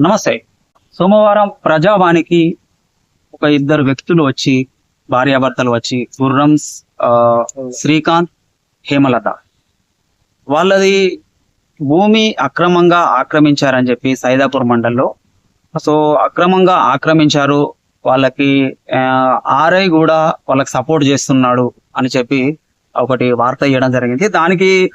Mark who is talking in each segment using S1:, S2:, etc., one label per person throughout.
S1: నమస్తే. సోమవారం ప్రజావానికి ఒక ఇద్దరు వ్యక్తులు వచ్చి భార్యాభర్తలు వచ్చి గుర్రం ఆ, శ్రీకాంత్ హేమలత. వాళ్ళది భూమి అక్రమంగా ఆక్రమించారని చెప్పి సైదాపూర్ మండల్లో. సో అక్రమంగా ఆక్రమించారు. వాళ్ళకి ఆర్ఐ కూడా వాళ్ళకి సపోర్ట్ చేస్తున్నాడు అని చెప్పి ఒకటి వార్త ఇవ్వడం జరిగింది. దానికి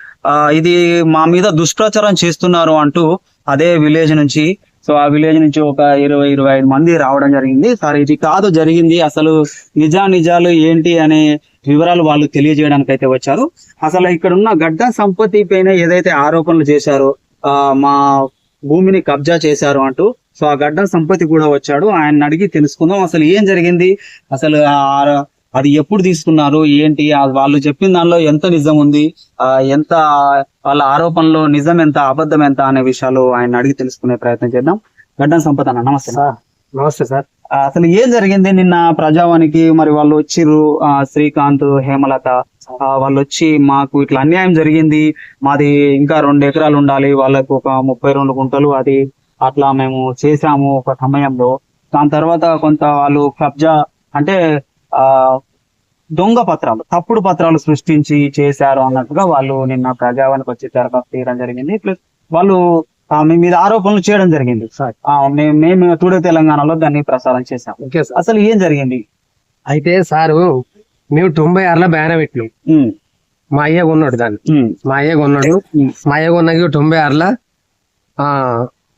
S1: ఇది మా మీద దుష్ప్రచారం చేస్తున్నారు అంటూ అదే విలేజ్ నుంచి సో ఆ విలేజ్ నుంచి ఒక ఇరవై ఇరవై ఐదు మంది రావడం జరిగింది. సార్ ఇది కాదు జరిగింది. అసలు నిజా నిజాలు ఏంటి అనే వివరాలు వాళ్ళు తెలియజేయడానికి అయితే వచ్చారు. అసలు ఇక్కడ ఉన్న గడ్డ సంపత్తి పైన ఏదైతే ఆరోపణలు చేశారో ఆ, మా భూమిని కబ్జా చేశారు అంటూ సో ఆ గడ్డ సంపత్తి కూడా వచ్చాడు. ఆయన అడిగి తెలుసుకుందాం. అసలు ఏం జరిగింది? అసలు అది ఎప్పుడు తీసుకున్నారు? ఏంటి? వాళ్ళు చెప్పిన దానిలో ఎంత నిజం ఉంది? ఆ ఎంత వాళ్ళ ఆరోపణలో నిజం ఎంత అబద్ధం ఎంత అనే విషయాలు ఆయన అడిగి తెలుసుకునే ప్రయత్నం చేద్దాం. గడ్డం సంపద అన్న నమస్తే.
S2: సార్ నమస్తే సార్.
S1: అసలు ఏం జరిగింది? నిన్న ప్రజావానికి మరి వాళ్ళు వచ్చిర్రు ఆ, శ్రీకాంత్ హేమలత వాళ్ళు వచ్చి మాకు ఇట్లా అన్యాయం జరిగింది. మాది ఇంకా రెండు ఎకరాలు ఉండాలి వాళ్ళకు ఒక ముప్పై రెండు గుంటలు అది అట్లా మేము చేసాము ఒక సమయంలో. దాని తర్వాత కొంత వాళ్ళు కబ్జా అంటే ఆ దొంగ పత్రాలు తప్పుడు పత్రాలు సృష్టించి చేశారు అన్నట్టుగా వాళ్ళు నిన్న ప్రజావానికి వచ్చి దరఖాస్తు చేయడం జరిగింది. ప్లస్ వాళ్ళు మీ మీద ఆరోపణలు చేయడం జరిగింది.
S2: సార్.
S1: మేము టుడే తెలంగాణలో దాన్ని ప్రసారం చేశాం. అసలు ఏం జరిగింది?
S2: అయితే సారు మేము తొంభై ఆరులో బ్యాన్ పెట్టినాం. మా అయ్య కొన్నాడు దాన్ని. మా అయ్య కొన్నాడు. మా అయ్య కొన్నాక తొంభై ఆరులో ఆ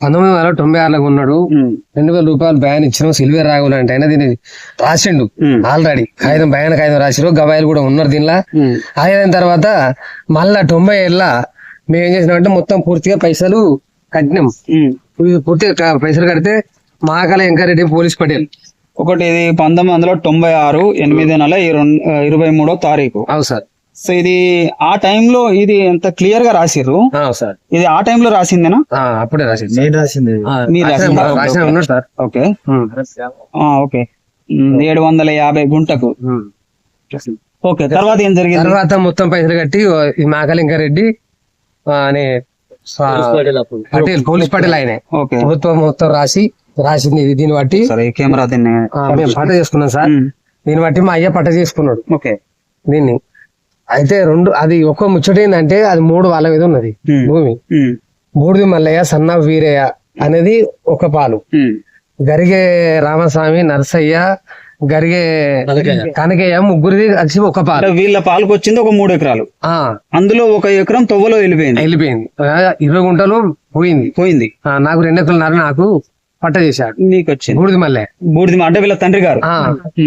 S2: పంతొమ్మిది వందల తొంభై ఆరులో కొన్నాడు.
S1: ఉమ్,
S2: రెండు వేల రూపాయలు బ్యాన్ ఇచ్చినాం సిల్వర్ రాగులు అంటే. అయినా దీన్ని రాసిండు. ఆల్రెడీ కాగితం బ్యాన్ కాగితం రాసిరు. గవాయిలు కూడా ఉన్నారు దీనిలో. అయిన తర్వాత మళ్ళా తొంభై ఏళ్ళ మేము ఏం చేసినామంటే మొత్తం పూర్తిగా పైసలు కట్టినాం. పూర్తిగా పైసలు కడితే మహాకాల ఎంకారెడ్డి పోలీస్ పటేల్.
S1: ఒకటి ఇది పంతొమ్మిది వందల తొంభై ఆరు ఎనిమిది నెల ఇరవై- ఇరవై మూడో తారీఖు.
S2: అవును సార్.
S1: సో ఇది ఆ టైంలో ఇది ఎంత క్లియర్గా రాసిర్రు?
S2: సార్.
S1: ఇది ఆ టైంలో రాసిందేనా?
S2: ఆ, అప్పుడే రాసింది
S3: నేను రాసింది.
S2: ఆ,
S1: మీరు
S2: రాసిన-
S1: రాసిందా?
S2: రాసిన ఉన్నాడు సార్.
S1: ఓకే ఓకే ఏడు వందల యాభై గుంటకు. ఓకే తర్వాత ఏం జరిగింది?
S2: తర్వాత మొత్తం పైసలు కట్టి ఈ మాకలింగారెడ్డి ఆ, అనే పటేల్ పోలీస్ పటేల్ ఆయన.
S1: ఓకే
S2: ప్రభుత్వం మొత్తం రాసి రాసింది ఇది దీన్ని బట్టి.
S1: కెమెరా దీన్ని
S2: మేము పట్ట చేసుకున్నాం సార్. దీన్ని బట్టి మా అయ్య పట్ట చేసుకున్నాడు.
S1: ఓకే
S2: దీన్ని. అయితే రెండు అది ఒక్క ముచ్చట ఏంటంటే అది మూడు వాళ్ళ మీద ఉన్నది భూమి. బూడిది మల్లయ్య సన్న వీరయ్య అనేది ఒక పాలు. గరిగే రామస్వామి నరసయ్య గరిగే కనకయ్య. ముగ్గురిది కలిసి ఒక పాలు.
S1: వీళ్ళ పాలకు వచ్చింది ఒక మూడు ఎకరాలు.
S2: ఆ.
S1: అందులో ఒక ఎకరం తొవ్వలో వెళ్ళిపోయింది.
S2: వెళ్ళిపోయింది. ఇరవై గుంటలు పోయింది.
S1: పోయింది.
S2: ఆ, నాకు రెండు ఎకరాలు నాకు పట్ట చేశాడు.
S1: నీకు వచ్చింది.
S2: బూడిది మల్లె
S1: బూడిది అంటే వీళ్ళ తండ్రి గారు.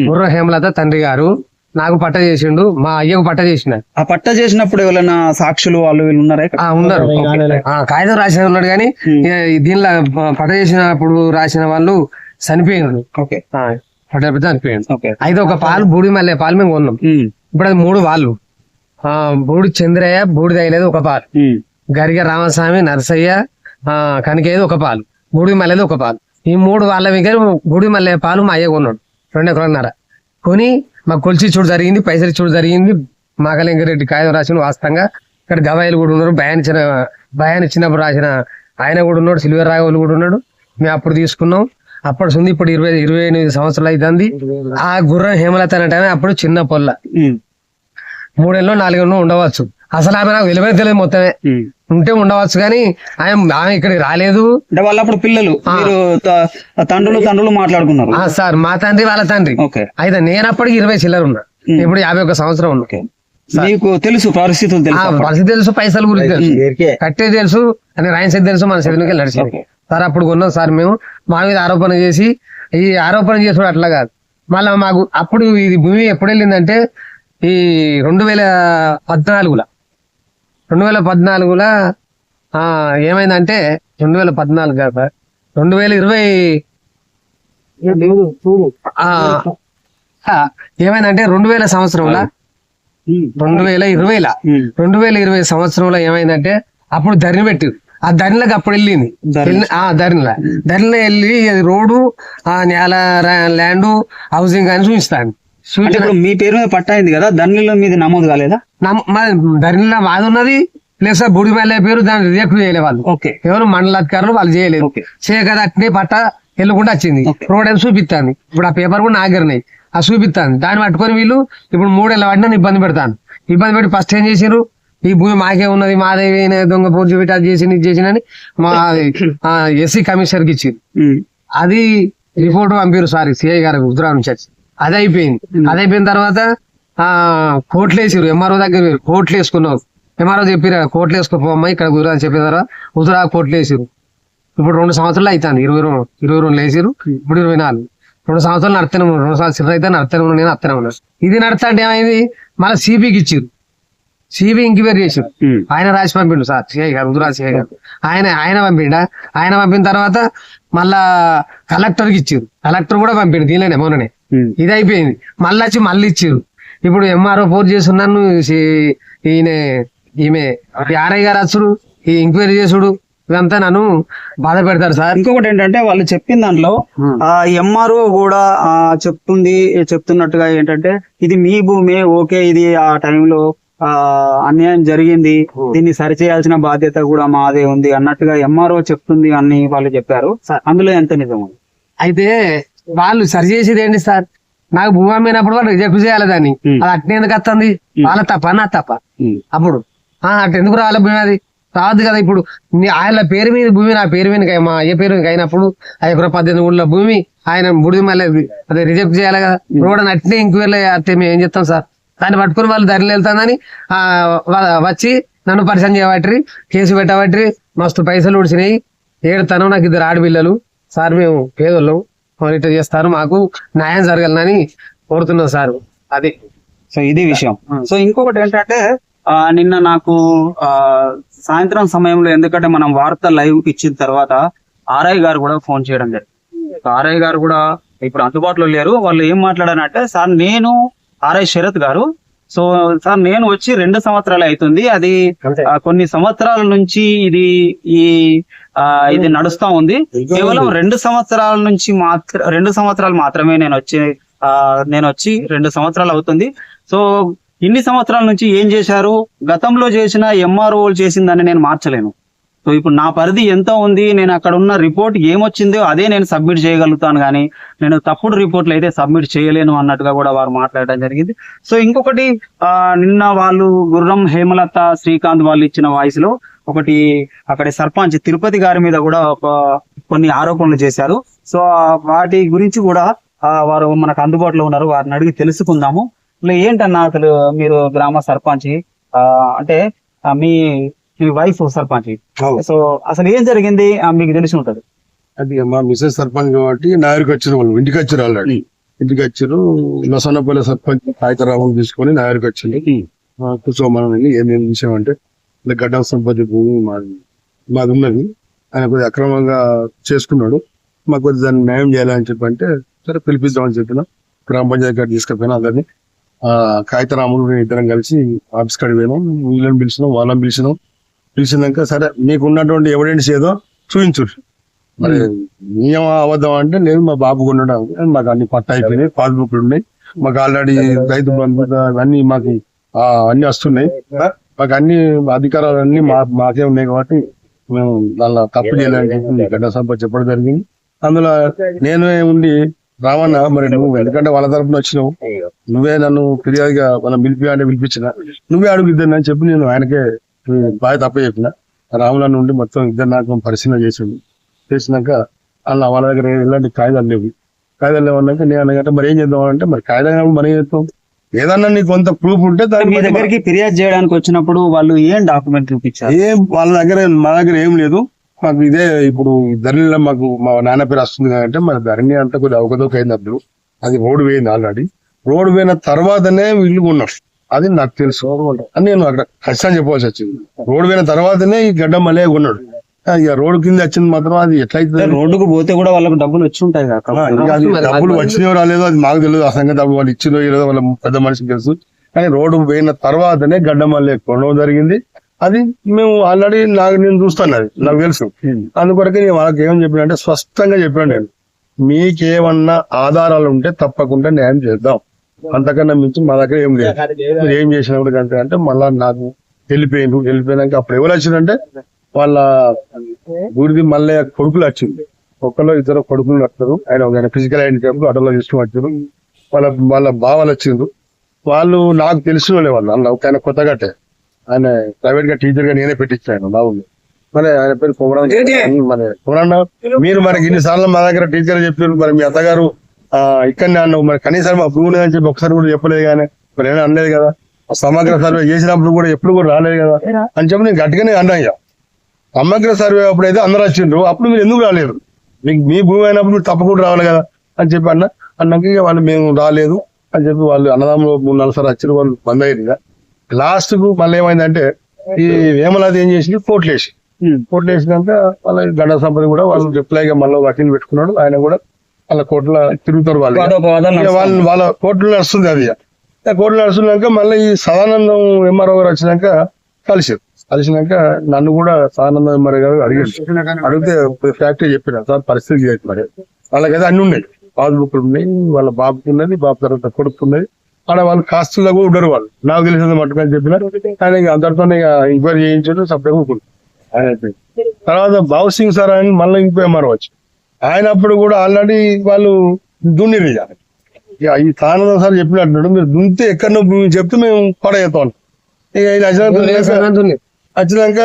S2: బుర్ర హేమలత తండ్రి గారు. నాకు పట్ట చేసిండు మా అయ్యకు పట్ట చేసినాడు
S1: ఆ పట్ట చేసినప్పుడు ఎవరైనా సాక్షులు వాళ్ళు వీళ్ళు ఉన్నారా ఇక్కడ?
S2: ఆ ఉన్నారు. ఆ, కాగితం రాసిన ఉన్నాడు కానీ దీనిలో పట్ట చేసినప్పుడు రాసిన వాళ్ళు చనిపోయినారు.
S1: ఓకే.
S2: ఆ, పట్ట పెడితే చనిపోయాడు
S1: ఓకే.
S2: అయితే ఒక పాలు బూడి మల్లె పాలు మేము కొన్నాం.
S1: ఉమ్,
S2: ఇప్పుడు అది మూడు వాళ్ళు ఆ బూడి చంద్రయ్య బూడిద అయినది ఒక పాలు.
S1: ఉమ్,
S2: గరిగ రామస్వామి నరసయ్య ఆ కనకేది ఒక పాలు. బూడి మల్లెది ఒక పాలు. ఈ మూడు వాళ్ళ దగ్గర బూడి మల్లె పాలు మా అయ్య కొన్నాడు. రెండు ఎకరాలన్నర కొని మాకు కొలిచి చూడు జరిగింది పైసలు చూడు జరిగింది. మాకలింగారెడ్డి కాగితం రాసిన వాస్తవంగా. ఇక్కడ గవాయిలు కూడా ఉన్నారు. భయాన్ ఇచ్చిన భయాన్ ఇచ్చినప్పుడు రాసిన ఆయన కూడా ఉన్నాడు సిల్వర్ రాఘవులు కూడా ఉన్నాడు. మేము అప్పుడు తీసుకున్నాం. అప్పుడు ఉంది ఇప్పుడు ఇరవై ఇరవై ఎనిమిది సంవత్సరాలు అవుతుంది ఆ గుర్రం హేమలత అనే టైం అప్పుడు చిన్న పొల్ల. మూడేళ్ళు నాలుగేళ్ళు ఉండవచ్చు. అసలు ఆమె నాకు విలువైన తెలియదు మొత్తమే. ఉంటే ఉండవచ్చు కానీ ఆమె ఆమె ఇక్కడికి రాలేదు.
S1: అంటే వాళ్ళు అప్పుడు పిల్లలు తండ్రులు తండ్రులు మాట్లాడుకున్నారు.
S2: ఆ సార్ మా తండ్రి వాళ్ళ తండ్రి.
S1: ఓకే.
S2: అయితే నేను అప్పటికి ఇరవై చిల్లర ఉన్నా. ఇప్పుడు యాభై ఒక సంవత్సరం ఉన్నా.
S1: మీకు తెలుసు పరిస్థితులు
S2: ఆ,
S1: తెలుసు
S2: పరిస్థితి తెలుసు పైసలు గురించి తెలుసు. కట్టే తెలుసు అని రాయన్ సైడ్ తెలుసు మన చదివికి నడిచింది.
S1: ఓకే.
S2: సార్ అప్పుడు కొన్నాం సార్ మేము. మా మీద ఆరోపణ చేసి ఈ ఆరోపణ చేసుడు అట్లా కాదు. మళ్ళీ మాకు అప్పుడు ఇది భూమి ఎప్పుడు వెళ్ళిందంటే ఈ రెండు వేల పద్నాలుగుల. రెండు వేల పద్నాలుగుల ఆ, ఏమైందంటే రెండు వేల పద్నాలుగు కాదు సార్ రెండు వేల ఇరవై ఏమైందంటే రెండు వేల సంవత్సరంలో రెండు వేల ఇరవైలా రెండు వేల ఇరవై సంవత్సరంలో ఏమైందంటే అప్పుడు ధరణి పెట్టి ఆ ధరణిలోకి అప్పుడు వెళ్ళింది. ఆ ధరణిలో ధరణిలో వెళ్ళి రోడ్డు ఆ నేల ల్యాండ్ హౌసింగ్ అని చూపిస్తాను
S1: అంటే ఇప్పుడు మీ పేరు మీద పట్టా అయింది కదా ధరణిలో మీది నమోదు కాలేదా?
S2: ధరణిలో మాది ఉన్నది ప్లస్ బుడి మల్లె పేరు దాన్ని రిజెక్ట్ చేయలే వాళ్ళు.
S1: ఓకే.
S2: ఎవరు మండల అధికారులు వాళ్ళు చేయలేదు.
S1: ఓకే.
S2: చేయకదా అట్నే పట్ట వెళ్ళకుండా వచ్చింది. రోడ్ అని చూపిస్తాను ఇప్పుడు ఆ పేపర్ కూడా నాగరినాయి ఆ చూపిస్తాను దాన్ని పట్టుకొని వీళ్ళు ఇప్పుడు మూడేళ్ళ వాడిని ఇబ్బంది పెడతాను ఇబ్బంది పెట్టి ఫస్ట్ ఏం చేసిర్రు? ఈ భూమి మాకే ఉన్నది మాదే ఈయన దొంగ పూజ పెట్టి అది చేసి ఇది చేసిన అని మా ఎస్సీ కమిషనర్కి ఇచ్చింది. అది రిపోర్ట్ పంపారు సారీ సిఐ గారు హుజరా నుంచి వచ్చి అది అయిపోయింది అది అయిపోయిన తర్వాత ఆ కోట్లు వేసారు ఎంఆర్ఓ దగ్గర. కోట్లు వేసుకున్నావు ఎంఆర్ఓ చెప్పారు కోట్లు వేసుకోపోమ్మా ఇక్కడ అని చెప్పిన తర్వాత హుజరా కోట్లు వేసారు ఇప్పుడు రెండు సంవత్సరాలు అవుతాను ఇరవై రెండు ఇరవై రెండు వేసారు ఇప్పుడు ఇరవై నాలుగు. రెండు సంవత్సరాలు నడుతూనే ఉన్నాను రెండు సంవత్సరాలు అయితే నడుతూనే ఉన్నాను నేను అత్తనే ఉన్నాను ఇది నడతా అంటే ఏమైంది? మళ్ళీ సిబికి ఇచ్చారు సిబి ఎంక్వైరీ చేసారు
S1: ఉమ్.
S2: ఆయన రాసి పంపిండు సార్ సిఐ గారు రుద్రాజ్ సిఐ గారు. ఆయన ఆయన పంపిండా? ఆయన పంపిన తర్వాత మళ్ళా కలెక్టర్కి ఇచ్చారు కలెక్టర్ కూడా పంపిండు దీనిలోనే మొన్ననే. ఇది అయిపోయింది. మళ్ళీ వచ్చి మళ్ళీ ఇచ్చారు. ఇప్పుడు ఎంఆర్ఓ పోర్ చేస్తున్నాను ఈయన ఈమె ఆర్ఐ గారు వచ్చుడు ఈ ఎంక్వైరీ చేసుడు ఇదంతా నన్ను బాధ పెడతారు సార్.
S1: ఇంకొకటి ఏంటంటే వాళ్ళు చెప్పిన దాంట్లో ఆ ఎంఆర్ఓ కూడా ఆ చెప్తుంది చెప్తున్నట్టుగా ఏంటంటే ఇది మీ భూమి ఓకే ఇది ఆ టైంలో ఆ అన్యాయం జరిగింది దీన్ని సరిచేయాల్సిన బాధ్యత కూడా మాదే ఉంది అన్నట్టుగా ఎంఆర్ఓ చెప్తుంది అని వాళ్ళు చెప్పారు. అందులో ఎంత నిజం?
S2: అయితే వాళ్ళు సరి చేసేది ఏంటి సార్? నాకు భూమి అమ్మినప్పుడు వాళ్ళు రిజెక్ట్ చేయాలి దాన్ని. అది అట్నే ఎందుకు వస్తుంది? వాళ్ళ తప్ప నా తప్ప. అప్పుడు. ఆ అటు ఎందుకు రావాలి భూమి అది? రాదు కదా ఇప్పుడు. ఆయన పేరు మీద భూమి నా పేరు మీద మా అయ్య పేరు మీద అయినప్పుడు ఆ ఎకరా పద్దెనిమిది ఊళ్ళో భూమి ఆయన బుడిది మళ్ళీ అదే రిజెక్ట్ చేయాలి కదా. రోడ్ అని అట్నే ఎంక్వైరీ అయితే మేము ఏం చెప్తాం సార్? దాన్ని పట్టుకుని వాళ్ళు ధరలు వెళ్తానని వచ్చి నన్ను పరిచయం చేయబట్టి కేసు పెట్టబట్టి మస్తు పైసలు ఉడిచినాయి ఏడుతాను నాకు ఇద్దరు ఆడపిల్లలు. సార్ మేము పేదోళ్ళం. మానిటర్ చేస్తారు. మాకు న్యాయం జరగాలని కోరుతున్నాం సార్. అది.
S1: సో ఇది విషయం. సో ఇంకొకటి ఏంటంటే నిన్న నాకు ఆ సాయంత్రం సమయంలో ఎందుకంటే మనం వార్త లైవ్ ఇచ్చిన తర్వాత ఆర్ఐ గారు కూడా ఫోన్ చేయడం జరిగింది. ఆర్ఐ గారు కూడా ఇప్పుడు అందుబాటులో లేరు. వాళ్ళు ఏం మాట్లాడారంటే సార్ నేను ఆర్ఐ శరత్ గారు. సో సార్ నేను వచ్చి రెండు సంవత్సరాలు అవుతుంది. అది కొన్ని సంవత్సరాల నుంచి ఇది ఈ ఇది నడుస్తా ఉంది. కేవలం రెండు సంవత్సరాల నుంచి మాత్ర రెండు సంవత్సరాలు మాత్రమే నేను వచ్చి ఆ, నేను వచ్చి రెండు సంవత్సరాలు అవుతుంది. సో ఇన్ని సంవత్సరాల నుంచి ఏం చేశారు? గతంలో చేసిన ఎంఆర్ఓలు చేసిందని నేను మార్చలేను. సో ఇప్పుడు నా పరిధి ఎంత ఉంది? నేను అక్కడ ఉన్న రిపోర్ట్ ఏమొచ్చిందో అదే నేను సబ్మిట్ చేయగలుగుతాను కానీ నేను తప్పుడు రిపోర్ట్లు అయితే సబ్మిట్ చేయలేను అన్నట్టుగా కూడా వారు మాట్లాడడం జరిగింది. సో ఇంకొకటి నిన్న వాళ్ళు గుర్రం హేమలత శ్రీకాంత్ వాళ్ళు ఇచ్చిన వాయిస్లో ఒకటి అక్కడ సర్పంచ్ తిరుపతి గారి మీద కూడా ఒక కొన్ని ఆరోపణలు చేశారు. సో వాటి గురించి కూడా వారు మనకు అందుబాటులో ఉన్నారు. వారిని అడిగి తెలుసుకుందాము. అసలు ఏంటన్నా అసలు మీరు గ్రామ సర్పంచ్? అంటే మీ మీ వైఫ్ సర్పంచ్. సో అసలు ఏం జరిగింది? మీకు తెలిసి ఉంటది.
S3: అది మా మిసెస్ సర్పంచ్ కాబట్టి నాయరికి వచ్చారు వాళ్ళు ఇంటికి వచ్చారు ఆల్రెడీ. ఇంటికి వచ్చారు. లసన్నపల్లి సర్పంచ్ కాగితరామం తీసుకొని నాయరికి వచ్చింది. కూర్చోమని ఏమేమి అంటే ఇలా గడ్డం సంపత్తి భూమి మాది మాది ఉన్నది. ఆయన కొద్దిగా అక్రమంగా చేసుకున్నాడు. మాకు కొద్దిగా దాన్ని న్యాయం చేయాలని చెప్పి అంటే సరే పిలిపిద్దామని చెప్పిన. గ్రామ పంచాయతీ గారు తీసుకుపోయినా అందరినీ. కాగితరాములు ఇద్దరం కలిసి ఆఫీస్ కాడికి పోయినాం. వీళ్ళని పిలిచినాం వాళ్ళని పిలిచినాం. పిలిచినాక సరే మీకు ఉన్నటువంటి ఎవిడెన్స్ ఏదో చూపించు మరి నియమ అబద్ధం అంటే లేదు మా బాబు కొనడం మాకు అన్ని పట్ట అయిపోయినాయి పాస్బుక్లు ఉన్నాయి. మాకు ఆల్రెడీ రైతు బంధు అన్ని మాకు అన్ని వస్తున్నాయి. మాకు అన్ని అధికారాలు అన్ని మా మాకే ఉన్నాయి కాబట్టి మేము దానిలో తప్పు చేయాలని గడ్డ సంపద చెప్పడం జరిగింది. అందులో నేనే ఉండి రావన్న మరి నువ్వు ఎందుకంటే వాళ్ళ తరపున వచ్చినావు. నువ్వే నన్ను ఫిర్యాదుగా మనం పిలిపి అంటే పిలిపించిన. నువ్వే అడుగు ఇద్దరిని అని చెప్పి నేను ఆయనకే బాగా తప్ప చెప్పిన రాముల నుండి మొత్తం ఇద్దరు నాకు పరిశీలన చేసిండు. చేసినాక అలా వాళ్ళ దగ్గర ఎలాంటి కాగితాలు లేవు. కాగితాలు లేవు అన్నాక నేను అన్నగంటే మరి ఏం చేద్దాం అంటే మరి కాగితాలు ఏం చేస్తాం? ఏదన్నా నీకు కొంత ప్రూఫ్ ఉంటే దాన్ని
S1: మీ దగ్గరికి ఫిర్యాదు చేయడానికి వచ్చినప్పుడు వాళ్ళు ఏం డాక్యుమెంట్ చూపించారు?
S3: ఏం వాళ్ళ దగ్గర మా దగ్గర ఏం లేదు. మాకు ఇదే ఇప్పుడు ధరణిలో మాకు మా నాన్న పేరు వస్తుంది అంటే మన ధరణి అంతా కొద్దిగా అవకతవక అయింది అప్పుడు అది రోడ్డు పోయింది ఆల్రెడీ రోడ్డు పోయిన తర్వాతనే వీళ్ళు కొన్నారు. అది నాకు తెలుసు. అని నేను అక్కడ ఖచ్చితంగా చెప్పవలసి వచ్చింది. రోడ్డు పోయిన తర్వాతనే ఈ గడ్డ మళ్ళీ కొన్నాడు. ఆ, ఇక రోడ్డు కింద వచ్చింది మాత్రం అది ఎట్లయితే
S1: రోడ్డుకు పోతే కూడా వాళ్ళకి డబ్బులు వచ్చి ఉంటాయి
S3: డబ్బులు వచ్చినాయో రాలేదో అది మాకు తెలియదు. ఆ సంగతి వాళ్ళు ఇచ్చిందో లేదో వాళ్ళ పెద్ద మనిషికి తెలుసు. కానీ రోడ్డు పోయిన తర్వాతనే గడ్డ మళ్ళీ కొనడం జరిగింది. అది మేము ఆల్రెడీ నాకు నేను చూస్తాను అది. నాకు తెలుసు. అందుకొరకే నేను వాళ్ళకి ఏమని చెప్పిన అంటే స్పష్టంగా చెప్పాను నేను మీకేమన్నా ఆధారాలు ఉంటే తప్పకుండా న్యాయం చేద్దాం. అంతకన్నా మించి మా దగ్గర ఏం లేదు. మీరు ఏం చేసినా కూడా అంతే అంటే మళ్ళా నాకు వెళ్ళిపోయిండు వెళ్ళిపోయినాక అప్పుడు ఎవరు వచ్చిందంటే వాళ్ళ బూడిది మళ్ళీ కొడుకులు వచ్చింది ఒక్కలో ఇద్దరు కొడుకులు వస్తారు ఆయన ఒక ఫిజికల్ హ్యాండిక్యాప్ ఆటోలో తీసుకుని వచ్చారు వాళ్ళ వాళ్ళ బావలు వచ్చిండ్రు. వాళ్ళు నాకు తెలిసిన వాళ్ళే వాళ్ళు. అన్న ఒక ఆయన కొత్తగట్టే ఆయన ప్రైవేట్గా టీచర్గా నేనే పెట్టించాను ఊళ్ళో మరి ఆయన పేరు కుమరన్ మరి కుమరన్న మీరు మనకి ఇన్ని సార్లు మా దగ్గర టీచర్ చెప్పారు మరి మీ అత్తగారు ఆ ఇక్కడనే అన్నావు మరి కనీసం మా భూమి లేదని చెప్పి ఒకసారి కూడా చెప్పలేదు కానీ మరి ఏమైనా అనలేదు కదా. సమగ్ర సర్వే చేసినప్పుడు కూడా ఎప్పుడు కూడా రాలేదు కదా. అని చెప్పి నేను గట్టిగానే అన్నా ఇక. సమగ్ర సర్వే అప్పుడైతే అందరూ వచ్చిండ్రు. అప్పుడు మీరు ఎందుకు రాలేదు మీకు మీ భూమి అయినప్పుడు మీరు తప్పకుండా రావాలి కదా అని చెప్పి అన్న. అన్నాక ఇక వాళ్ళు మేము రాలేదు అని చెప్పి వాళ్ళు అన్నదమ్ములు మూడు నాలుగు సార్లు వచ్చిన వాళ్ళు బంద్ అయ్యింది ఇక. లాస్ట్కు మళ్ళీ ఏమైందంటే ఈ వేమలాది ఏం చేసింది కోట్లు వేసి కోట్లు వేసినాక వాళ్ళ గండ సంపద కూడా వాళ్ళు రిప్లైగా మళ్ళీ వకీలు పెట్టుకున్నాడు. ఆయన కూడా వాళ్ళ కోట్ల తిరుగుతారు వాళ్ళు. వాళ్ళు వాళ్ళ కోర్టులో నడుస్తుంది అది. కోర్టులో నడుస్తున్నాక మళ్ళీ ఈ సదానందం ఎంఆర్ఓ గారు వచ్చినాక కలిసారు కలిసినాక నన్ను కూడా సదానందం ఎంఆర్ఓ గారు అడిగారు. అడిగితే ఫ్యాక్టరీ చెప్పిన సార్ పరిస్థితి మరి. వాళ్ళకైతే అన్ని ఉన్నాయి. పాస్బుక్లు ఉన్నాయి వాళ్ళ బాబుకి ఉన్నది బాబు తర్వాత కొడుకు ఉన్నది. ఆడ వాళ్ళు కాస్తుల్లో కూడా ఉండరు వాళ్ళు. నాకు తెలిసింది మట్టుకని చెప్పిన ఆయన ఇక అందరితో ఇక ఎంక్వైరీ చేయించారు సపరేట్ ఆయన. తర్వాత బాబు సింగ్ సార్ ఆయన మళ్ళీ ఇంకో ఎంఆర్ఓ వచ్చి ఆయన అప్పుడు కూడా ఆల్రెడీ వాళ్ళు దున్నిరు ఇక. ఈ తానంద సార్ చెప్పినట్టు మీరు దున్నితే ఎక్కడ చెప్తే మేము పడేస్తాం. ఇక వచ్చినాక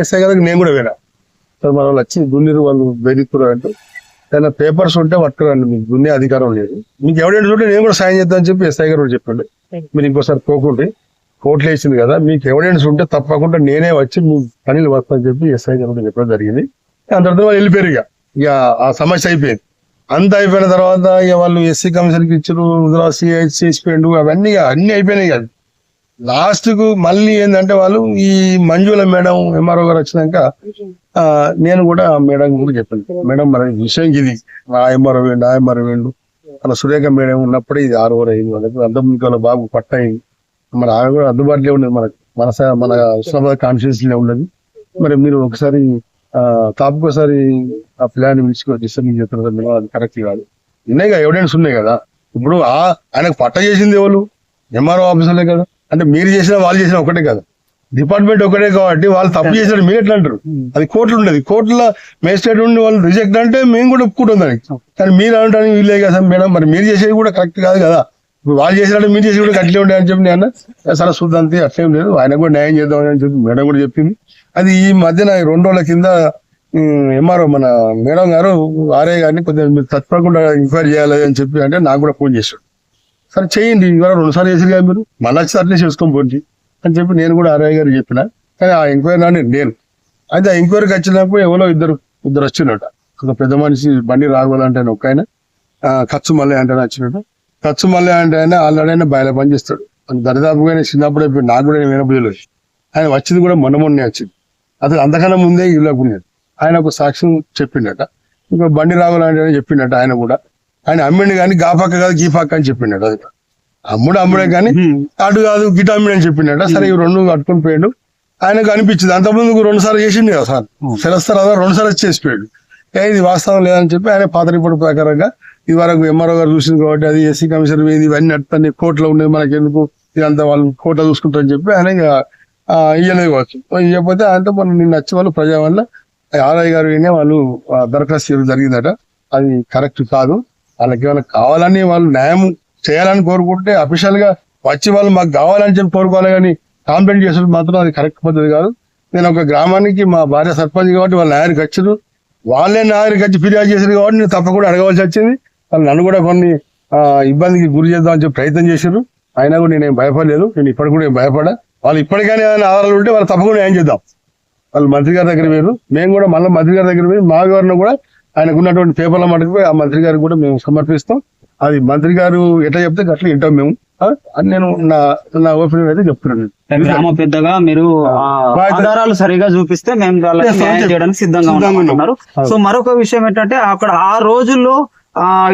S3: ఎస్ఐ గారికి నేను కూడా వేరా సార్ మన వాళ్ళు వచ్చి దున్నిరు వాళ్ళు వెతుకుతారు అంటే. ఏదైనా పేపర్స్ ఉంటే పట్టుకురండి మీకు దున్నే అధికారం లేదు. మీకు ఎవడైనా ఉంటే నేను కూడా సాయం చేద్దామని చెప్పి ఎస్ఐ గారు కూడా చెప్పండి. మీరు ఇంకోసారి పోకుంటే కోట్లు వేసింది కదా మీకు ఎవిడెన్స్ ఉంటే తప్పకుండా నేనే వచ్చి మీ పనులు వస్తానని చెప్పి ఎస్ఐ గారు చెప్పడం జరిగింది. తర్వాత వాళ్ళు వెళ్ళిపోయారు ఇక. ఇక ఆ సమస్య అయిపోయింది. అంత అయిపోయిన తర్వాత ఇక వాళ్ళు ఎస్సీ కమిషన్కి ఇచ్చారు సిఐ చేసిపోయిండు అవన్నీ ఇక అన్ని అయిపోయినాయి కదా లాస్ట్కు మళ్ళీ ఏంటంటే వాళ్ళు ఈ మంజుల మేడం ఎంఆర్ఓ గారు వచ్చినాక ఆ, నేను కూడా ఆ మేడం కూడా చెప్పాను. మేడం మరి విషయం ఇది. నా ఎంఆర్ఓ వేయండి ఆ ఎంఆర్ఓ వేయండు. అలా సురేఖ మేడం ఉన్నప్పుడే ఇది ఆరు ఓవర్ అయింది. వాళ్ళకి అందం బాబు పట్ట అయింది. మరి ఆమె కూడా అందుబాటులో ఉండేది మనకు. మన మన ఉస్మానాబాద్ కాన్ఫిడెన్స్ ఉండదు మరి మీరు ఒకసారి తాపకోసారి ఆ ప్లాన్ పిలుచుకో డిస్టర్బింగ్ చేస్తున్నారు అది కరెక్ట్ కాదు. ఉన్నాయి కదా ఎవిడెన్స్ ఉన్నాయి కదా. ఇప్పుడు ఆ ఆయనకు పట్ట చేసింది ఎవరు? ఎంఆర్ఓ ఆఫీసర్లే కదా. అంటే మీరు చేసినా వాళ్ళు చేసినా ఒకటే కదా. డిపార్ట్మెంట్ ఒకటే కాబట్టి వాళ్ళు తప్పు చేశారు మీరు ఎట్లా అంటారు. అది కోర్టులు ఉండేది. కోర్టులో మేజిస్ట్రేట్ ఉండి వాళ్ళు రిజెక్ట్ అంటే మేము కూడా ఒప్పుకుంటాం దానికి. కానీ మీరు అనడానికి వీళ్ళే కదా మేడం. మరి మీరు చేసేది కూడా కరెక్ట్ కాదు కదా. ఇప్పుడు వాళ్ళు చేసినట్టు మీరు చేసి కూడా అట్లే ఉండే అని చెప్పి నేను సరే చూద్దాం అట్లేం లేదు. ఆయన కూడా న్యాయం చేద్దాం అని చెప్పి మేడం కూడా చెప్పింది. అది ఈ మధ్యన రెండు రోజుల కింద ఎంఆర్ఓ మన మేడం గారు ఆర్ఏ గారిని కొద్దిగా మీరు తప్పకుండా ఎంక్వైరీ చేయాలి అని చెప్పి అంటే నాకు కూడా ఫోన్ చేశాడు. సరే చేయండి ఇవాళ రెండుసార్లు చేసి కదా మీరు మళ్ళీ వచ్చి అట్లే చేసుకొని పోండి అని చెప్పి నేను కూడా ఆర్ఐ గారు చెప్పిన. కానీ ఆ ఎంక్వైరీ నాని నేను. అయితే ఆ ఎంక్వైరీకి వచ్చినప్పుడు ఎవరో ఇద్దరు ఇద్దరు వచ్చినట. ఒక పెద్ద మనిషి బండి రాగోలంటే ఒక ఆయన ఖర్చు మళ్ళీ అంటే వచ్చినట్టు ఖర్చు మళ్ళీ అంటే ఆయన ఆల్రెడీ ఆయన బయట పనిచేస్తాడు దరిదాపుగా చిన్నప్పుడు నాకు కూడా వినబుద్ధి ఆయన వచ్చింది కూడా మొన్న మొన్నే వచ్చింది. అసలు అంతకన్నా ముందే ఉండేది ఆయన ఒక సాక్ష్యం చెప్పిండట. ఇంకా బండి రావాలంటే చెప్పిండట ఆయన కూడా. ఆయన అమ్మిండు కానీ గా పక్క కాదు గీ పక్క అని చెప్పిండట అది. అమ్ముడు అమ్ముడే కానీ అటు కాదు గిట అమ్మిడు అని చెప్పిండట. సరే ఈ రెండు కట్టుకుని పోయాడు. ఆయనకు అనిపించింది అంతకుముందు రెండు సార్లు చేసిండు కదా సార్. సెలస్తారు కదా రెండు సార్లు చేసిపోయాడు ఏ ఇది వాస్తవం లేదని చెప్పి ఆయన పాత రిపోర్ట్ ప్రకారంగా ఇది వరకు ఎంఆర్ఓ గారు చూసింది కాబట్టి అది ఎస్సీ కమిషనర్ ఇవన్నీ అట్లనే కోర్టులో ఉండేది మనకి ఎందుకు ఇదంతా వాళ్ళు కోర్టులో చూసుకుంటారని చెప్పి ఆయన ఇయ్యలేదు కావచ్చు. ఇవ్వకపోతే ఆయనతో మనం నిన్న వచ్చే వాళ్ళు ప్రజా వల్ల ఆర్ఐ గారు వినే వాళ్ళు దరఖాస్తు చేయడం జరిగిందట. అది కరెక్ట్ కాదు. వాళ్ళకి ఏమైనా కావాలని వాళ్ళు న్యాయం చేయాలని కోరుకుంటే అఫీషియల్గా వచ్చి వాళ్ళు మాకు కావాలని చెప్పి కోరుకోవాలి కానీ కాంప్లైంట్ చేసేది మాత్రం అది కరెక్ట్ పద్ధతి కాదు. నేను ఒక గ్రామానికి మా భార్య సర్పంచ్ కాబట్టి వాళ్ళ నాయకు వచ్చారు వాళ్ళే నాయకు వచ్చి ఫిర్యాదు చేశారు కాబట్టి నేను తప్పకుండా అడగవలసి వచ్చింది. వాళ్ళు నన్ను కూడా కొన్ని ఇబ్బందికి గురి చేద్దామని చెప్పి ప్రయత్నం చేశారు. అయినా కూడా నేను భయపడలేదు. నేను ఇప్పటికి కూడా భయపడా వాళ్ళు ఇప్పటికైనా ఏదైనా ఆధారాలు ఉంటే వాళ్ళు తప్పకుండా ఏం చేద్దాం వాళ్ళు మంత్రి గారి దగ్గర వేరు మేము కూడా మళ్ళీ మంత్రి గారి దగ్గర పోయి మా గారిని కూడా ఆయనకు ఉన్నటువంటి పేపర్ల మటుకు ఆ మంత్రి గారికి కూడా మేము సమర్పిస్తాం అది మంత్రి గారు ఎట్లా చెప్తే అట్లా వింటాం మేము? అని నేను నా నా ఒపీనియన్ అయితే చెప్తున్నాను
S1: గ్రామ పెద్దగా మీరు ఆధారాలు సరిగా చూపిస్తే మేము. చేయడానికి సిద్ధంగా
S3: సిద్ధంగా ఉన్నాం.
S1: ఉన్నామన్నారు
S3: అవును.
S1: సో మరొక విషయం ఏంటంటే అక్కడ ఆ రోజుల్లో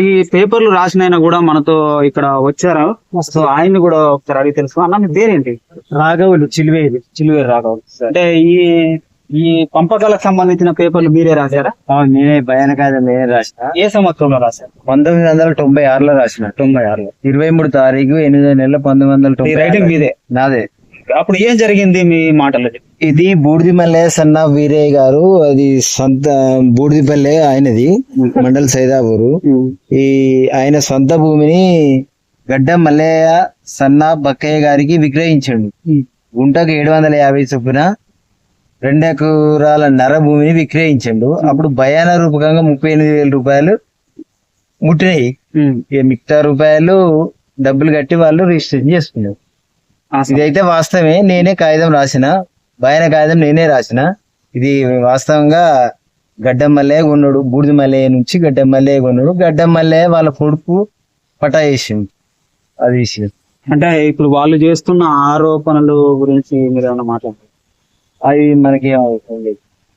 S1: ఈ పేపర్లు రాసిన ఆయన కూడా మనతో ఇక్కడ వచ్చారు. సో ఆయన్ని కూడా ఒకసారి అడిగి తెలుసు అన్న మీ పేరేంటి?
S4: రాఘవులు చిలివేది
S1: చిలువేరు రాఘవ్ అంటే ఈ ఈ పంపకాలకు సంబంధించిన పేపర్లు మీరే రాశారా?
S4: నేనే భయానకాయ నేనే రాసిన.
S1: ఏ సంవత్సరంలో రాశారు?
S4: పంతొమ్మిది వందల తొంభై ఆరులో రాసిన.
S1: తొంభై ఆరులో.
S4: ఇరవై మూడు తారీఖు ఎనిమిదో నెల పంతొమ్మిది వందల తొంభై
S1: రైటింగ్. మీదే?
S4: నాదే.
S1: అప్పుడు ఏం జరిగింది మీ చెప్పు.
S4: ఇది బూడిదిమల్లె సన్న వీరయ్య గారు అది సొంత బూడిదిపల్లె ఆయనది మండల్ సైదాపూరు ఈ ఆయన సొంత భూమిని గడ్డ మల్లయ్య సన్న బక్కయ్య గారికి విక్రయించండు. గుంటకు ఏడు వందల యాభై చొప్పున రెండు ఎకరాల నర భూమిని విక్రయించండు. అప్పుడు భయాన రూపకంగా ముప్పై ఎనిమిది వేల రూపాయలు ముట్టినాయి. మిగతా రూపాయలు డబ్బులు కట్టి వాళ్ళు రిజిస్ట్రేషన్ చేసుకున్నారు. ఇదైతే వాస్తవమే. నేనే కాగితం రాసిన. భయాన కాగితం నేనే రాసిన. ఇది వాస్తవంగా గడ్డం మల్లె కొన్నాడు. బూడిద మల్లె నుంచి గడ్డం మల్లె కొన్నాడు. గడ్డం మల్లె వాళ్ళ కొడుకు పటా వేసిండు అది విషయం.
S1: అంటే ఇప్పుడు వాళ్ళు చేస్తున్న ఆరోపణలు గురించి మీరు ఏమైనా మాట్లాడారు
S4: అది మనకి.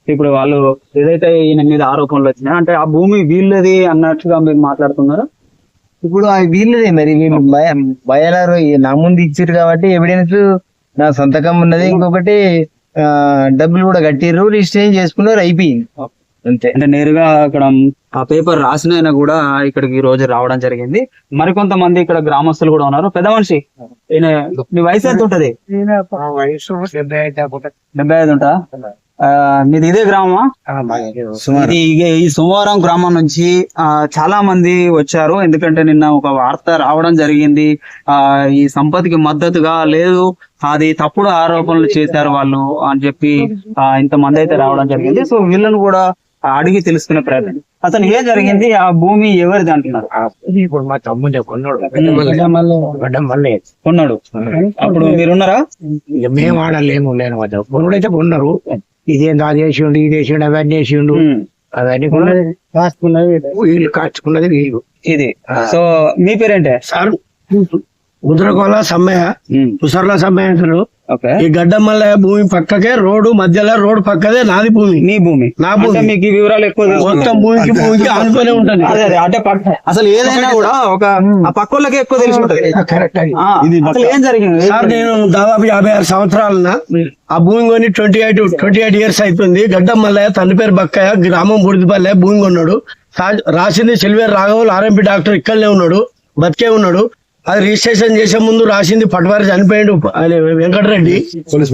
S1: ఇప్పుడు వాళ్ళు ఏదైతే ఈయన మీద ఆరోపణలు వచ్చినాయి అంటే ఆ భూమి వీళ్ళది అన్నట్టుగా మీరు మాట్లాడుతున్నారు?
S4: ఇప్పుడు అవి వీళ్ళదే మరి వీళ్ళు భయాలు నా ముందు ఇచ్చారు కాబట్టి ఎవిడెన్స్ నా సంతకం ఉన్నది. ఇంకొకటి ఆ, డబ్బులు కూడా కట్టిర్రు రిజిస్ట్రేషన్ చేసుకున్నారు అయిపోయింది. అంతే.
S1: అంటే నేరుగా అక్కడ ఆ పేపర్ రాసిన కూడా ఇక్కడికి ఈ రోజు రావడం జరిగింది. మరికొంతమంది ఇక్కడ గ్రామస్తులు కూడా ఉన్నారు. పెద్ద మనిషి మీ వయసు ఎంత ఉంటది? డెబ్బై ఐదు ఉంటా? మీది ఇదే గ్రామమా?
S4: సుమారు.
S1: ఇది ఈ- సోమవారం గ్రామం నుంచి ఆ చాలా మంది వచ్చారు. ఎందుకంటే నిన్న ఒక వార్త రావడం జరిగింది. ఆ ఈ సంపత్తికి మద్దతుగా లేదు. అది తప్పుడు ఆరోపణలు చేశారు వాళ్ళు అని చెప్పి ఆ ఇంతమంది అయితే రావడం జరిగింది. సో వీళ్ళని కూడా అడిగి తెలుసుకునే ప్రయత్నం. అతను ఏం జరిగింది? ఆ భూమి ఎవరిది అంటున్నారు?
S5: ఇప్పుడు మా తమ్ముడే కొన్నాడు.
S1: కొన్నాడు. అప్పుడు మీరున్నారా?
S5: ఇక మేము ఆడలేము లేను వద్ద కొనుడైతే కొన్నారు. ఇదేం అది వేసిండు ఇది వేసిండు అవన్నీ వేసిండు
S1: ఉమ్.
S5: అవన్నీ కొన్నది కాచుకున్నది వీళ్ళు కాచుకున్నది వీళ్ళు.
S1: ఇది. సో మీ పేరేంటే?
S5: సార్. ముద్రకోల సమ్మయ్య ముసర్ల సమ్మయ్య అంటారు. ఈ గడ్డమల్ల భూమి పక్కకే రోడ్డు మధ్యలో రోడ్డు పక్కదే నాది భూమి.
S1: మీ భూమి.
S5: నా భూమి.
S1: మీకు ఈ వివరాలు ఎక్కువ.
S5: మొత్తం భూమికి భూమికి ఆనుకునే ఉంటది.
S1: అదే అదే అంటే పక్క- అసలు ఏదైనా కూడా ఒక ఆ పక్కోళ్ళకే ఎక్కువ తెలిసి ఉంటది
S5: కరెక్ట్
S1: అసలు ఏం జరిగింది?
S5: సార్ నేను దాదాపు యాభై ఆరు సంవత్సరాలన ఆ భూమి కొని twenty eight twenty eight years అవుతుంది గడ్డం మల్లయ్య తండ్రి పేరు బక్కయ్య గ్రామం బుడిదిపల్లె భూమి కొన్నాడు. రాసింది సిల్వేర్ రాఘవులు ఆర్ఎంపీ డాక్టర్ ఇక్కడనే ఉన్నాడు. బతికే ఉన్నాడు. అది రిజిస్ట్రేషన్ చేసే ముందు రాసింది పటవారి చనిపోయిండు వెంకటరెడ్డి.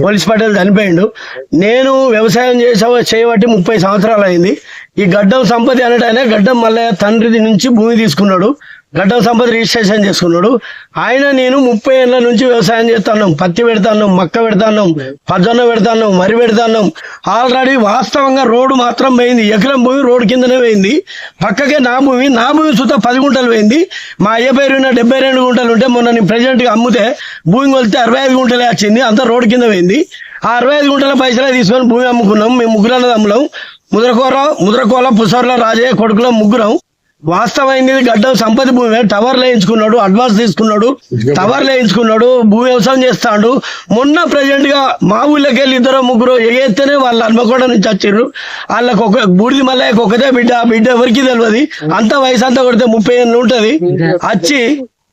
S5: పోలీస్ పటేల్ చనిపోయిండు. నేను వ్యవసాయం చేసే చేయబట్టి ముప్పై సంవత్సరాలు అయింది. ఈ గడ్డం సంపత్తి అనటానే గడ్డం మల్లయ్య తండ్రి నుంచి భూమి తీసుకున్నాడు. గడ్డ సంపద రిజిస్ట్రేషన్ చేసుకున్నాడు. ఆయన నేను ముప్పై ఏళ్ళ నుంచి వ్యవసాయం చేస్తున్నాం. పత్తి పెడతాను మక్క పెడతాను పజ్జొన్న పెడతాను వరి పెడతాను ఆల్రెడీ వాస్తవంగా రోడ్డు మాత్రం పోయింది. ఎకరం భూమి రోడ్డు కిందనే పోయింది. పక్కకే నా భూమి నా భూమి సుత పది గుంటలు పోయింది. మా అయ్య పేరు ఉన్న డెబ్బై రెండు గుంటలు ఉంటే మొన్న నేను ప్రజెంట్గా అమ్మితే భూమి కొలితే అరవై ఐదు గుంటలే వచ్చింది. అంతా రోడ్డు కింద పోయింది. ఆ అరవై ఐదు గుంటల పైసలే తీసుకొని భూమి అమ్ముకున్నాం. మేము ముగ్గురు అన్నదమ్ములం. ముద్రకోర ముద్రకోల పుసర్ల రాజయ్య కొడుకులో ముగ్గురం. వాస్తవమైంది గడ్డం సంపత్తి భూమి టవర్ వేయించుకున్నాడు అడ్వాన్స్ తీసుకున్నాడు టవర్ వేయించుకున్నాడు భూ వ్యవసాయం చేస్తాడు. మొన్న ప్రెసెంట్గా మా ఊళ్ళోకి వెళ్ళి ఇద్దరు ముగ్గురు ఎగేస్తేనే వాళ్ళు హన్మకొండ నుంచి వచ్చారు వాళ్ళకి ఒక బూడిది మల్లయ్యకి ఒకటే బిడ్డ బిడ్డ ఎవరికి తెలియదు అంత వయసు అంతా కొడితే ముప్పై ఏళ్ళు ఉంటది. వచ్చి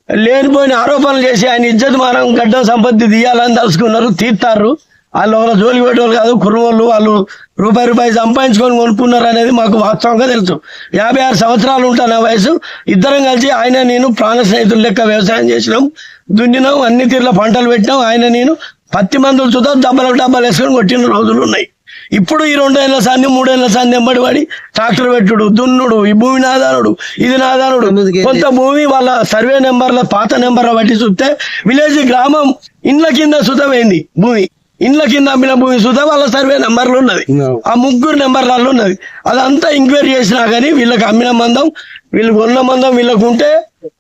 S5: లేనిపోయిన ఆరోపణలు చేసి ఆయన ఇజ్జత్ మానం గడ్డం సంపత్తి తీయాలని తలుసుకున్నారు తీస్తారు వాళ్ళు ఒకరు జోలికి పెట్టేవాళ్ళు కాదు కుర్రోళ్ళు వాళ్ళు రూపాయి రూపాయి సంపాదించుకొని కొనుక్కున్నారు అనేది మాకు వాస్తవంగా తెలుసు. యాభై ఆరు సంవత్సరాలు ఉంటాను నా వయసు. ఇద్దరం కలిసి ఆయన నేను ప్రాణ స్నేహితులు లెక్క వ్యవసాయం చేసినాం దున్నినాం అన్ని తీర్ల పంటలు పెట్టినాం. ఆయన నేను పత్తి మందులు చూద్దాం డబ్బాలకు డబ్బాలు వేసుకొని కొట్టిన రోజులు ఉన్నాయి. ఇప్పుడు ఈ రెండేళ్ళ సాంది మూడేళ్ళ సాంది ఎంబడి పడి ట్రాక్టర్ పెట్టుడు దున్నుడు ఈ భూమి నాదానుడు ఇది నాదానుడు కొంత భూమి వాళ్ళ సర్వే నెంబర్ల పాత నెంబర్ల బట్టి చూస్తే విలేజ్ గ్రామం ఇండ్ల కింద సుతమైంది భూమి. ఇండ్ల కింద అమ్మిన భూమి సుత వాళ్ళ సర్వే నెంబర్లు ఉన్నది. ఆ ముగ్గురు నెంబర్లలో ఉన్నది. అదంతా ఎంక్వైరీ చేసినా కానీ వీళ్ళకి అమ్మిన మందం వీళ్ళు కొన్న మందం వీళ్ళకు ఉంటే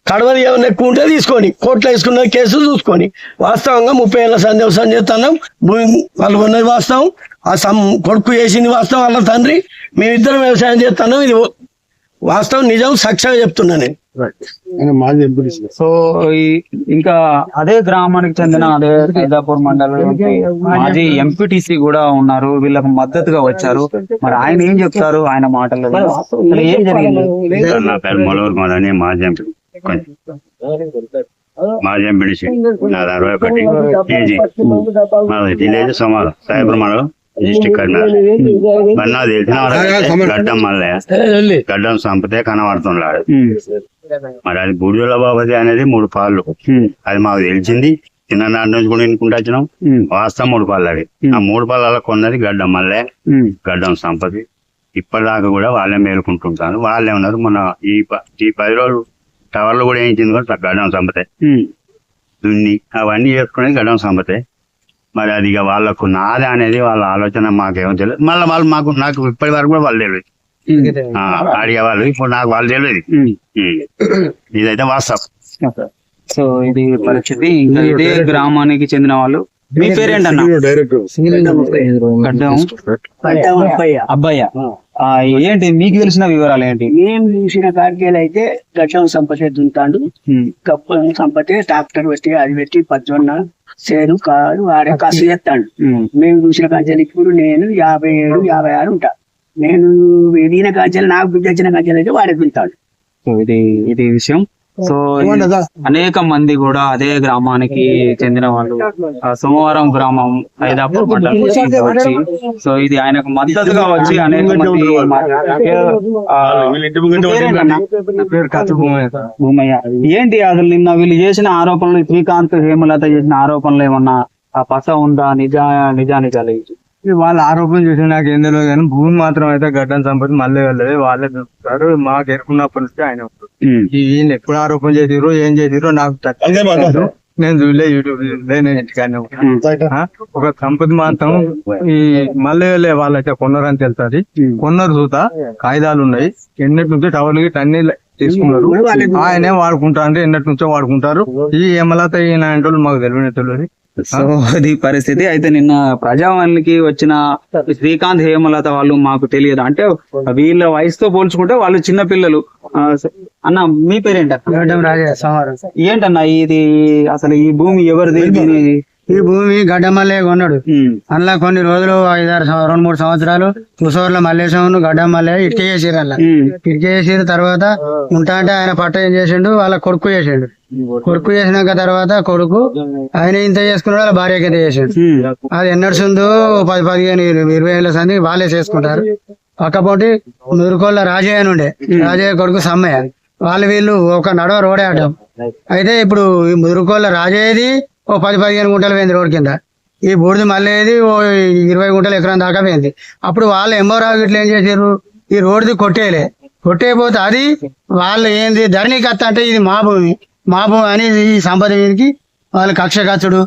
S5: కడవది ఏమైనా ఎక్కువ ఉంటే తీసుకొని కోర్టులో వేసుకున్న కేసు చూసుకొని. వాస్తవంగా ముప్పై ఏళ్ళ సందేశం చేస్తున్నాం భూమి వాళ్ళు కొన్నది వాస్తవం. ఆ సం కొడుకు చేసింది వాస్తవం వాళ్ళ తండ్రి. మేమిద్దరం వ్యవసాయం చేస్తున్నాం. ఇది వాస్తవం నిజం సాక్ష్యంగా చెప్తున్నా నేను.
S1: సో ఈ- ఇంకా అదే గ్రామానికి చెందిన అదే సైదాపూర్ మండలం మాజీ ఎంపీటీసీ కూడా ఉన్నారు. వీళ్ళకు మద్దతుగా వచ్చారు. మరి ఆయన ఏం చెప్తారు? ఆయన మాటలు ఏం జరిగింది?
S6: నా పేరు మదని మాజీ ఎంపీ. మాజీ ఎంపీడీసీ నాది అరవై ఒకటి కేజీ మాది విలేజ్ సమాల సాయిపురం మండలం. నాకు తెలిసిన గడ్డం సంపతే కనబడుతున్నాడు. మరి అది బూడిదల బాబతి అనేది మూడు పాళ్ళు. అది మాకు తెలిసింది. చిన్ననాటి నుంచి కూడా ఇనుకుంటూ వచ్చినాం. వాస్తవం మూడు పళ్ళవి ఆ మూడు పళ్ళలో కొన్నది గడ్డం మల్లె గడ్డం సంపతి. ఇప్పటిదాకా కూడా వాళ్ళే మేలుకుంటుంటారు. వాళ్ళే ఉన్నారు. మన ఈ ఈ పది రోజులు టవర్లు కూడా వేయించింది కూడా గడ్డం సంపతే. దున్ని అవన్నీ చేసుకునేది గడ్డం సంపతే. మరి అది ఇక వాళ్ళకు నాదే అనేది వాళ్ళ ఆలోచన మాకేమో తెలియదు. మళ్ళీ వాళ్ళు మాకు నాకు ఇప్పటి వరకు కూడా వాళ్ళు తెలియదు. ఆ, అడిగే వాళ్ళు ఇప్పుడు నాకు వాళ్ళు తెలియదు. ఇదైతే వాస్తవం.
S1: సో ఇది పరిస్థితి. ఇదే గ్రామానికి చెందిన వాళ్ళు. మీ పేరేంటన్నా? అబ్బాయ్య. ఏంటి మీకు తెలిసిన వివరాలు ఏంటి?
S7: మేము చూసిన కార్యాలు అయితే గడ్డం సంపతే దుంతాడు. గప్పం సంపతే ట్రాక్టర్ పెట్టి అది పెట్టి పచ్చొన్న చేను కాదు ఆడే కసు చేస్తాడు. మేము చూసిన కాంచెలు ఇప్పుడు నేను యాభై ఏడు యాభై ఆరు ఉంటా. నేను ఎదిగిన కాంచెలు నాకు బిడ్డ వచ్చిన కాంచెలు అయితే వాడే దుంతాడు.
S1: సో ఇది ఇది విషయం. సో అనేక మంది కూడా అదే గ్రామానికి చెందిన వాళ్ళు సోమవారం గ్రామం హైదాపూర్ మండలం వచ్చి సో ఇది ఆయనకు మద్దతుగా వచ్చి అనేక మంది? భూమయ్య ఏంటి అసలు నిన్న వీళ్ళు చేసిన ఆరోపణలు శ్రీకాంత్ హేమలత చేసిన ఆరోపణలు ఏమన్నా ఆ పస ఉందా నిజా నిజానిజాలు
S8: వాళ్ళ ఆరోపణ చేసి నాకు ఏం తెలియదు కానీ భూమి మాత్రం అయితే గడ్డం సంపత్తి మళ్ళీ వెళ్ళదు. వాళ్ళే చూస్తారు. మాకు ఎరుకున్నప్పటి నుంచి ఆయన ఈయన ఎప్పుడు ఆరోపణ చేసిరో ఏం చేసిరో నాకు. నేను చూడలే యూట్యూబ్ చూడలే నేను ఇంటికానే? ఒక సంపత్తి మాత్రం ఈ మళ్ళీ వెళ్ళే వాళ్ళైతే కొన్నారని తెలుస్తుంది. కొన్నారు చూత కాగితాలు ఉన్నాయి. ఎన్నటి నుంచో టవర్లు గిట్ల అన్ని తీసుకున్నారు. ఆయనే వాడుకుంటా అంటే ఎన్నటి నుంచో వాడుకుంటారు. ఈ ఎమలత ఈయన మాకు తెలియని తెలియదు
S1: సో అది పరిస్థితి. అయితే నిన్న ప్రజావానికి వచ్చిన శ్రీకాంత్ హేమలత వాళ్ళు మాకు తెలియదు. అంటే వీళ్ళ వయసుతో పోల్చుకుంటే వాళ్ళు చిన్న పిల్లలు. అన్న మీ పేరేంటన్న? ఏంటన్నా ఇది? అసలు ఈ భూమి ఎవరిది? దీని
S9: ఈ భూమి గడ్డమల్లే కొన్నాడు. అందులో కొన్ని రోజులు ఐదారు రెండు మూడు సంవత్సరాలు కుసోర్ల మల్లేశం గడ్డమల్లే ఇటుక చేసిరు అలా ఇటుక చేసిన తర్వాత ఉంటా అంటే ఆయన పట్ట ఏం చేసిండు? వాళ్ళ కొడుకు చేసిండు. కొడుకు చేసినాక తర్వాత కొడుకు ఆయన ఇంత చేసుకున్నాడు వాళ్ళ భార్యకి ఇంత చేసిండు. అది ఎన్నడుస్తుందో పది పదిహేను ఇరవై ఏళ్ళ సంది వాళ్ళే చేసుకుంటారు. పక్కపోటి ముదురుకోళ్ళ రాజయ్య అని ఉండే. రాజయ్య కొడుకు సమ్మయ్య. వాళ్ళు వీళ్ళు ఒక నడవ రోడే ఆడడం అయితే ఇప్పుడు ఈ ముదురుకోళ్ళ రాజయ్యది ఓ పది పదిహేను గుంటలు పోయింది రోడ్ కింద. ఈ బూడిది మళ్ళీ ఓ ఇరవై గుంటలు ఎకరం దాకా పోయింది. అప్పుడు వాళ్ళు ఎంబోరావు ఇట్లా ఏం చేశారు ఈ రోడ్డు కొట్టేయలే కొట్టేయపోతే అది వాళ్ళు ఏంది ధరణి కత్త అంటే ఇది మా భూమి. మా భూమి అని ఈ సంపద వీరికి వాళ్ళు కక్ష కచ్చుడు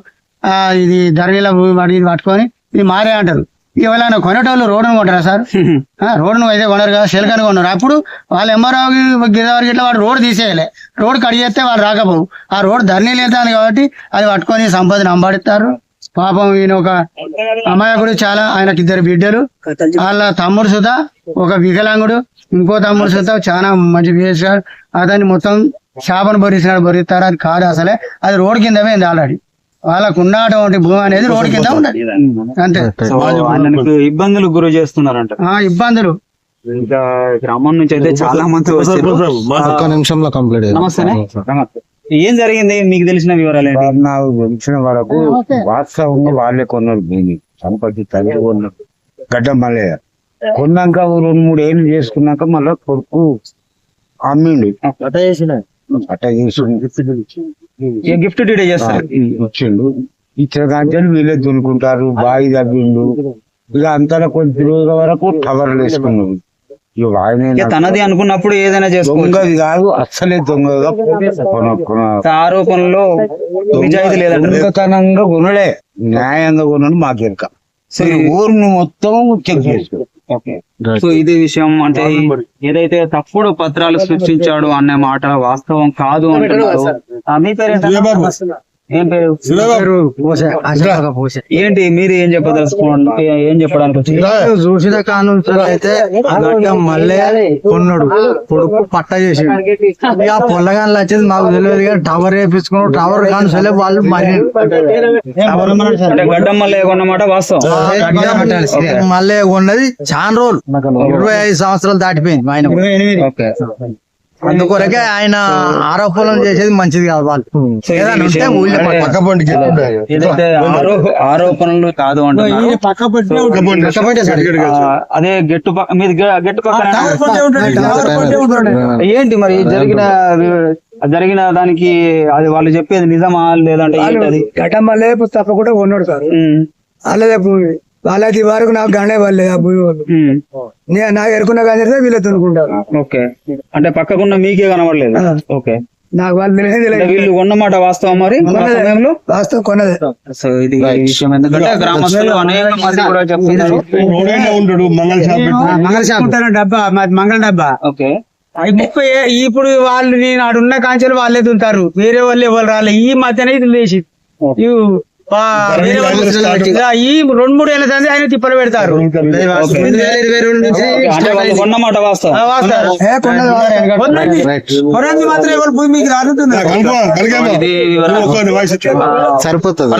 S9: ఇది ధరణిలో భూమి పట్టుకొని ఇది మారే అంటారు. ఎవరైనా కొనేటోళ్ళు రోడ్డును కొంటారా సార్? ఆ, రోడ్డును అయితే కొనరు కదా శిలకని కొన్నారు అప్పుడు వాళ్ళు ఎంఆర్ఓకి గిరివారికి ఇట్లా వాడు రోడ్డు తీసేయాలి. రోడ్డు కడిగేస్తే వాళ్ళు రాకపోవు. ఆ రోడ్డు ధరణి లేదాను కాబట్టి అది పట్టుకొని సంపదని అంబడిస్తారు పాపం ఈయన ఒక అమాయకుడు చాలా ఆయనకి ఇద్దరు బిడ్డలు. వాళ్ళ తమ్ముడు సుధా ఒక వికలాంగుడు. ఇంకో తమ్ముడు సుధా చాలా మంచి చేశాడు అతన్ని మొత్తం చేపను బొరిసినాడు బొరిస్తారు? అది కాదు అసలే. అది రోడ్డు కింద పోయింది ఆల్రెడీ. వాళ్ళకు ఉన్నటువంటి భూమి అనేది రోడ్డు కింద ఉన్నది. అంతే.
S1: ఆయనకు ఇబ్బందులు గురి చేస్తున్నారంట.
S9: ఆ ఇబ్బందులు.
S1: ఇంకా గ్రామం నుంచి అయితే చాలా మంది వచ్చారు.
S3: ఒక్క నిమిషంలో కంప్లీట్
S1: నమస్తే. ఏం జరిగింది? మీకు తెలిసిన వివరాలు ఏంటి?
S4: నాకు తెలిసిన వరకు వాస్తవంగా వాళ్ళే కొన్నారు భూమి. సంపత్తి తల్లి కొన్నారు. గడ్డ మళ్ళీ కొన్నాక ఓ రెండు మూడు ఏళ్ళు చేసుకున్నాక మళ్ళా కొడుకు అమ్మిండు. చేసి
S1: గిఫ్ట్ డీడే చేస్తారు?
S4: వచ్చిండు ఇచ్చిన కాంచెలు వీళ్ళే దున్నుకుంటారు బావి తగ్గిండు ఇక అంతా కొద్ది రోజుల వరకు టవర్లు వేసుకున్నారు ఇక ఆయన
S1: తనది అనుకున్నప్పుడు ఏదైనా
S4: దొంగది కాదు అస్సలే దొంగగా
S1: ఆరోపణలో నిజాయితీ లేదంటారు
S4: దొంగతనంగా కొనలే. న్యాయంగా కొనడు మాకు ఎరక
S1: సో
S4: ఈ ఊరిని మొత్తం చెక్ చేసుకో.
S1: సో ఇది విషయం. అంటే ఏదైతే తప్పుడు పత్రాలు సృష్టించాడు అనే మాట వాస్తవం కాదు అంటున్నారు మీ పేరు ఏం పేరు? ఏంటి మీరు ఏం చెప్పదలుచుకోండి ఏం చెప్పడానికి వచ్చారు?
S8: చూసిన కానుంచి అయితే మళ్ళీ కొన్నాడు. కొడుకు పట్ట చేసి ఆ పొల్లగాన్లు వచ్చేది మాకు తెలియదు కానీ టవర్ వేపించుకున్నాడు టవర్ కానీ సరే వాళ్ళు మరి
S1: లేకున్నమాట వాస్తవం.
S8: మళ్ళీ ఉన్నది చాలా రోజులు ఇరవై ఐదు సంవత్సరాలు దాటిపోయింది మా ఆయన
S1: ఓకే.
S8: అందుకొరకే ఆయన ఆరోపణలు చేసేది మంచిది కాదు వాళ్ళు.
S1: ఆరోపణలు కాదు అదే గెట్టు పక్క మీది గెట్టు పక్కన ఏంటి మరి జరిగిన జరిగిన దానికి అది వాళ్ళు చెప్పేది నిజమా లేదంటే ఏంటది?
S10: గడ్డం మళ్ళీ తప్పకుండా కొన్నాడు సార్.
S1: ఉమ్,
S10: వాళ్ళదే వరకు నాకు గండే వాళ్ళే ఆ భూమి వాళ్ళు.
S1: ఉమ్,
S10: నేను నాకు ఎరుకున్న కానీ వీళ్ళే తునుకుంటారు
S1: ఓకే. అంటే పక్కకున్న మీకే కనబడలేదు. ఓకే.
S10: నాకు వాళ్ళు తెలియదు.
S1: వీళ్ళు కొన్నమాట వాస్తవం మరి? ఆ సమయంలో?
S10: వాస్తవం కొన్నదే.
S1: సో ఇది విషయం ఎందుకంటే గ్రామస్తులు అనేక మంది కూడా చెప్తున్నారు.
S3: ఉంటాడు మంగళ షాప్
S4: మంగళ షాప్.
S11: డబ్బా మాది మంగళ డబ్బా.
S1: ఓకే.
S11: ముప్పై ఇప్పుడు వాళ్ళు నేను ఆడున్న కాంచెలు వాళ్ళే తుంటారు వేరే వాళ్ళు ఎవరు రాలే. ఈ మధ్యనే ఇది లేచి ఈ రెండు మూడు ఏళ్ళ సంది ఆయన తిప్పలు పెడతారు.
S4: రెండు వేల ఇరవై రెండు నుంచి.
S11: కొనండి. మాత్రం ఎవరు భూమి మీకు.
S12: సరిపోతుంది.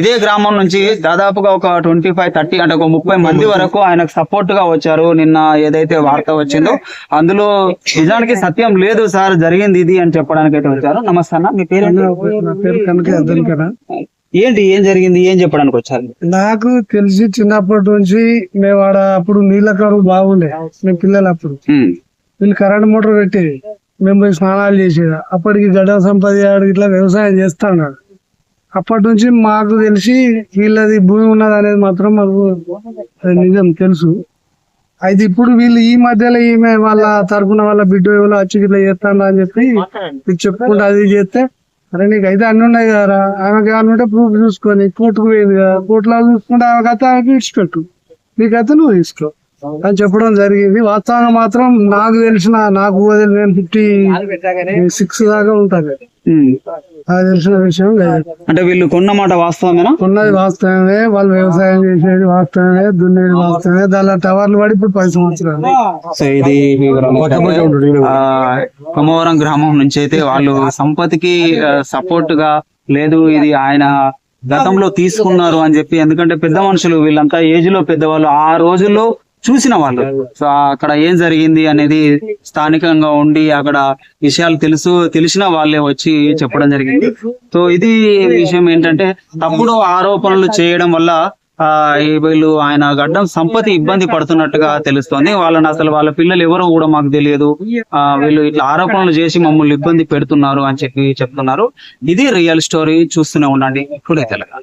S1: ఇదే గ్రామం నుంచి దాదాపుగా ఒక ట్వంటీ ఫైవ్ థర్టీ అంటే ఒక ముప్పై మంది వరకు ఆయనకు సపోర్ట్గా వచ్చారు. నిన్న ఏదైతే వార్త వచ్చిందో అందులో నిజానికి సత్యం లేదు సార్ జరిగింది ఇది అని చెప్పడానికి అయితే వచ్చారు. నమస్తే అన్న మీ పేరు ఏంటి ఏం జరిగింది ఏం చెప్పడానికి వచ్చారు?
S10: నాకు తెలిసి చిన్నప్పటి నుంచి మేము ఆడ అప్పుడు నీళ్ళ కరువు బాగుండే. మేము పిల్లలు అప్పుడు. వీళ్ళు కరెంట్ మోటార్ పెట్టేది మేము పోయి స్నానాలు చేసేది. అప్పటికి గడ్డ సంపద ఇట్లా వ్యవసాయం చేస్తా ఉన్నాడు అప్పటి నుంచి మాకు తెలిసి వీళ్ళది భూమి ఉన్నది అనేది మాత్రం మాకు అది నిజం తెలుసు. అయితే ఇప్పుడు వీళ్ళు ఈ మధ్యలో ఈమె వాళ్ళ తరపున వాళ్ళ బిడ్డ ఎవరో వచ్చి ఇట్లా చేస్తాను అని చెప్పి మీకు చెప్పుకుంటూ అది చేస్తే అరే నీకు అయితే అన్ని ఉన్నాయి కదా ఆమెకి కావాలంటే ఉంటే ప్రూఫ్ చూసుకొని కోర్టుకు పోయింది కదా. కోర్టులో చూసుకుంటే ఆమె కథ ఆమెకి ఇచ్చిపెట్టు నీకైతే నువ్వు తీసుకో అని చెప్పడం జరిగింది. వాస్తవంగా మాత్రం నాకు తెలిసిన నాకు నేను ఫిఫ్టీ సిక్స్ దాకా ఉంటాను. నాకు తెలిసిన విషయం
S1: అంటే వీళ్ళు కొన్నమాట వాస్తవమేనా?
S10: ఉన్నది వాస్తవమే వాళ్ళు వ్యవసాయం చేసేది వాస్తవమే దున్నేది వాస్తవమే దాని టవర్లు పడి ఇప్పుడు పది సంవత్సరాలు
S1: సో ఇది కొమవరం గ్రామం నుంచి అయితే వాళ్ళు సంపత్తికి సపోర్ట్గా లేదు ఇది ఆయన గతంలో తీసుకున్నారు అని చెప్పి ఎందుకంటే పెద్ద మనుషులు వీళ్ళంతా ఏజ్లో పెద్దవాళ్ళు ఆ రోజుల్లో చూసిన వాళ్ళు. సో అక్కడ ఏం జరిగింది అనేది స్థానికంగా ఉండి అక్కడ విషయాలు తెలుసు తెలిసిన వాళ్ళే వచ్చి చెప్పడం జరిగింది. సో ఇది విషయం ఏంటంటే తప్పుడు ఆరోపణలు చేయడం వల్ల వీళ్ళు ఆయన గడ్డం సంపత్తి ఇబ్బంది పడుతున్నట్టుగా తెలుస్తోంది. వాళ్ళని అసలు వాళ్ళ పిల్లలు ఎవరో కూడా మాకు తెలియదు. ఆ వీళ్ళు ఇట్లా ఆరోపణలు చేసి మమ్మల్ని ఇబ్బంది పెడుతున్నారు అని చెప్పి చెప్తున్నారు. ఇది రియల్ స్టోరీ. చూస్తూనే ఉండండి. టుడే తెలంగాణ.